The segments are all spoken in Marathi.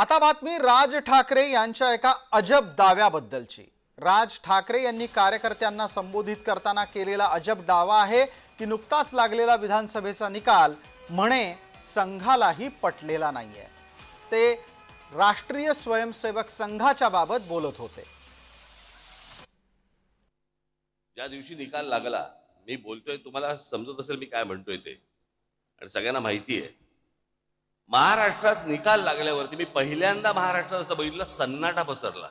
आता बातमी राज ठाकरे यांच्या एका अजब दाव्याबद्दलची. राज ठाकरे यांनी कार्यकर्त्यांना संबोधित करताना केलेला अजब दावा आहे की नुकताच लागलेला विधानसभेचा निकाल म्हणे संघालाही पटलेला नाहीये. ते राष्ट्रीय स्वयंसेवक संघाच्या बाबत बोलत होते. ज्या दिवशी निकाल लागला मी बोलतोय तुम्हाला समजत असेल मी काय म्हणतोय ते. आणि सगळ्यांना माहिती आहे. महाराष्ट्रात निकाल लागल्यावरती मी पहिल्यांदा महाराष्ट्रात असं बघितलं सन्नाटा पसरला.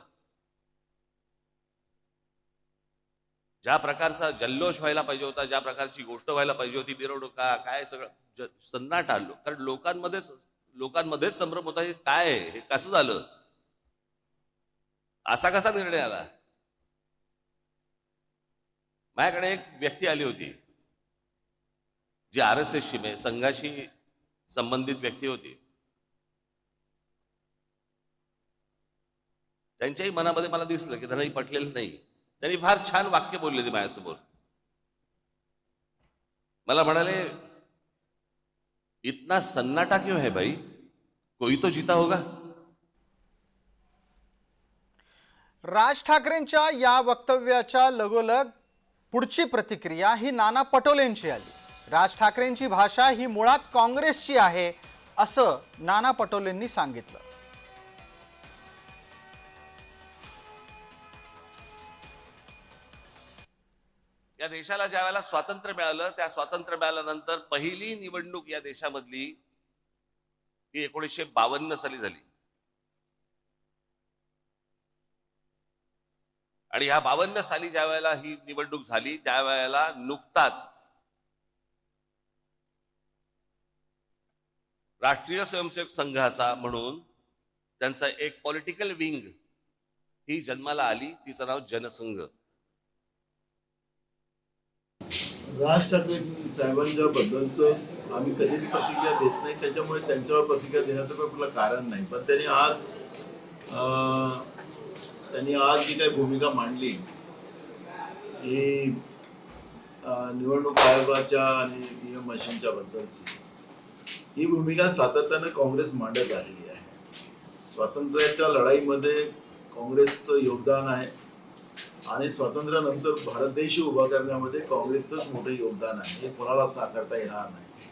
ज्या प्रकारचा जल्लोष व्हायला पाहिजे होता ज्या प्रकारची गोष्ट व्हायला पाहिजे होती मिरवणुका काय सगळं सन्नाटा आलो. कारण लोकांमध्येच लोकांमध्येच संभ्रम होता हे काय आहे? हे कसं झालं? असा कसा निर्णय आला? माझ्याकडे एक व्यक्ती आली होती जी आर एस एसची म्हणजे संघाशी संबंधित व्यक्ती होती. त्यांच्याही मनामध्ये मला दिसलं की त्यांनाही पटलेलं नाही. त्यांनी फार छान वाक्य बोलले ते माझ्यासमोर. मला म्हणाले इतना सन्नाटा क्यों है भाई? कोई तो जीता होगा. राज ठाकरेंच्या या वक्तव्याच्या लगोलग पुढची प्रतिक्रिया ही नाना पटोलेंची आली. राज ठाकरेंची भाषा ही मुळात काँग्रेसची आहे असं नाना पटोलेंनी सांगितलं. या देशाला ज्या वेळेला स्वातंत्र्य मिळालं त्या स्वातंत्र्य मिळाल्यानंतर पहिली निवडणूक या देशामधली ही एकोणीसशे बावन्न साली झाली. आणि ह्या बावन्न साली ज्या वेळेला ही निवडणूक झाली त्यावेळेला नुकताच राष्ट्रीय स्वयंसेवक संघाचा म्हणून त्यांचा एक पॉलिटिकल विंग ही जन्माला आली तिचं नाव जनसंघ. राज ठाकरे साहेबांच्या आम्ही कधीच प्रतिक्रिया देत नाही त्याच्यामुळे त्यांच्यावर प्रतिक्रिया देण्याचं काही कुठलं कारण नाही. पण त्यांनी आज त्यांनी आज जी काही भूमिका मांडली ही निवडणूक आयोगाच्या आणि ईव्हीएम मशीनच्या बद्दलची. ही भूमिका सातत्यानं काँग्रेस मांडत आलेली आहे. स्वातंत्र्याच्या लढाईमध्ये काँग्रेसचं योगदान आहे आणि स्वातंत्र्यानंतर भारत देश उभा करण्यामध्ये काँग्रेसचंच मोठं योगदान आहे. हे कोणाला साकारता येणार नाही.